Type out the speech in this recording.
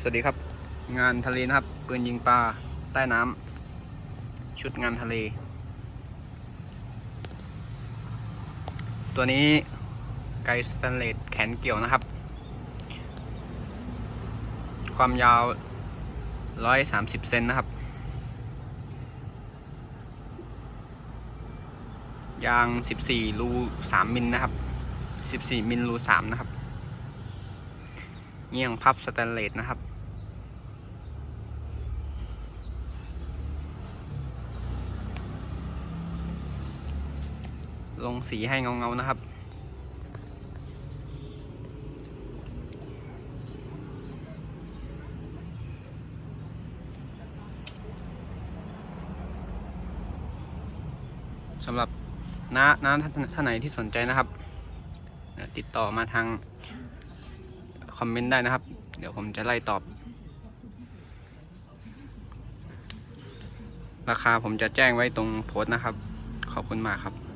สวัสดีครับ งานทะเลนะครับปืนยิงปลาใต้น้ำชุดงานทะเล ตัวนี้ไกสแตนเลสแขนเกี่ยวนะครับ ความยาว 130 เซนนะครับ ยาง 14 รู 3 มิลนะครับ 14 มิลรู 3 นะครับ เงี่ยงพับสแตนเลสนะครับ ลงสีให้เงาๆนะครับสำหรับน้าน้าท่านไหนที่สนใจนะครับ ติดต่อมาทาง คอมเมนต์ได้นะครับ เดี๋ยวผมจะไล่ตอบ ราคาผมจะแจ้งไว้ตรงโพสต์นะครับ ขอบคุณมากครับ